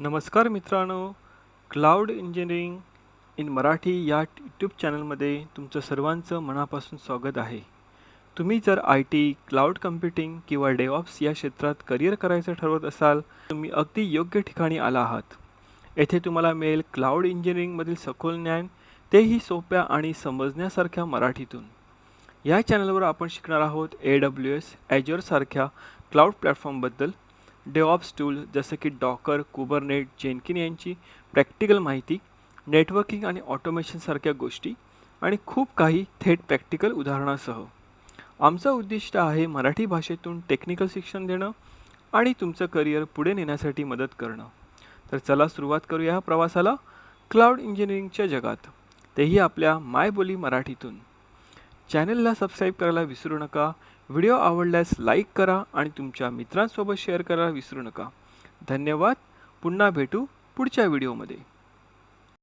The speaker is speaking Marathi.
नमस्कार मित्रांनो क्लाउड इंजिनिअरिंग इन मराठी या यूट्यूब चॅनलमध्ये तुमचं सर्वांचं मनापासून स्वागत आहे. तुम्ही जर आय टी क्लाउड कम्प्युटिंग किंवा डेवॉप्स या क्षेत्रात करिअर करायचं ठरवत असाल तुम्ही अगदी योग्य ठिकाणी आला आहात. येथे तुम्हाला मिळेल क्लाउड इंजिनिअरिंगमधील सखोल ज्ञान तेही सोप्या आणि समजण्यासारख्या मराठीतून. या चॅनलवर आपण शिकणार आहोत ए डब्ल्यू एस ॲज्युअरसारख्या क्लाउड प्लॅटफॉर्मबद्दल. डेऑप्स टूल जसं की डॉकर कुबरनेट जेनकिन यांची प्रॅक्टिकल माहिती नेटवर्किंग आणि ऑटोमेशनसारख्या गोष्टी आणि खूप काही थेट प्रॅक्टिकल उदाहरणासह. आमचं उद्दिष्ट आहे मराठी भाषेतून टेक्निकल शिक्षण देणं आणि तुमचं करिअर पुढे नेण्यासाठी मदत करणं. तर चला सुरुवात करूया ह्या प्रवासाला क्लाउड इंजिनिअरिंगच्या जगात. तेही आपल्या मायबोली मराठीतून. चॅनलला सबस्क्राईब करायला विसरू नका. व्हिडिओ आवडल्यास लाईक करा आणि तुमच्या मित्रांसोबत शेअर करायला विसरू नका. धन्यवाद. पुन्हा भेटू पुढच्या व्हिडिओमध्ये.